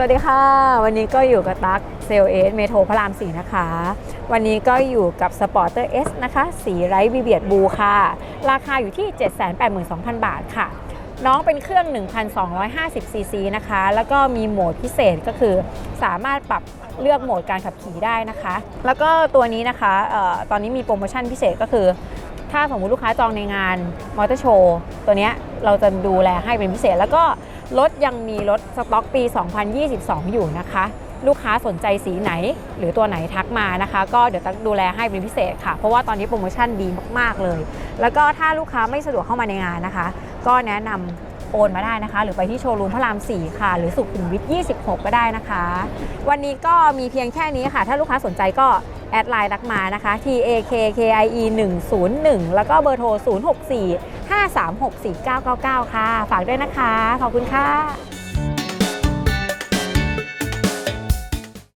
สวัสดีค่ะ วันนี้ก็อยู่กับตั๊กเซลเอสเมโทรพระรามสี่นะคะ วันนี้ก็อยู่กับสปอร์เตอร์เอสนะคะ สีไร้วีเบียดบูค่ะ ราคาอยู่ที่ 782,000 บาทค่ะ น้องเป็นเครื่อง 1,250 ซีซีนะคะ แล้วก็มีโหมดพิเศษก็คือสามารถปรับเลือกโหมดการขับขี่ได้นะคะ แล้วก็ตัวนี้นะคะออตอนนี้มีโปรโมชั่นพิเศษก็คือ ถ้าสมมติลูกค้าจองในงานมอเตอร์โชว์ตัวเนี้ยเราจะดูแลให้เป็นพิเศษแล้วก็ รถยังมีรถสต็อกปี 2022 อยู่นะคะ ลูกค้าสนใจสีไหนหรือตัวไหนทักมานะคะ ก็เดี๋ยวจะดูแลให้เป็นพิเศษค่ะ เพราะว่าตอนนี้โปรโมชั่นดีมาก ๆ เลย แล้วก็ถ้าลูกค้าไม่สะดวกเข้ามาในงานนะคะ ก็แนะนำโอนมาได้นะคะ หรือไปที่โชว์รูมพระราม 4 ค่ะ หรือสุขุมวิท 26 ก็ได้นะคะ วันนี้ก็มีเพียงแค่นี้ค่ะ ถ้าลูกค้าสนใจก็ แอดไลน์รักมานะคะ T A K K I E 101 แล้วก็เบอร์โทร 064 536 4999 ค่ะ ฝากด้วยนะคะ ขอบคุณค่ะ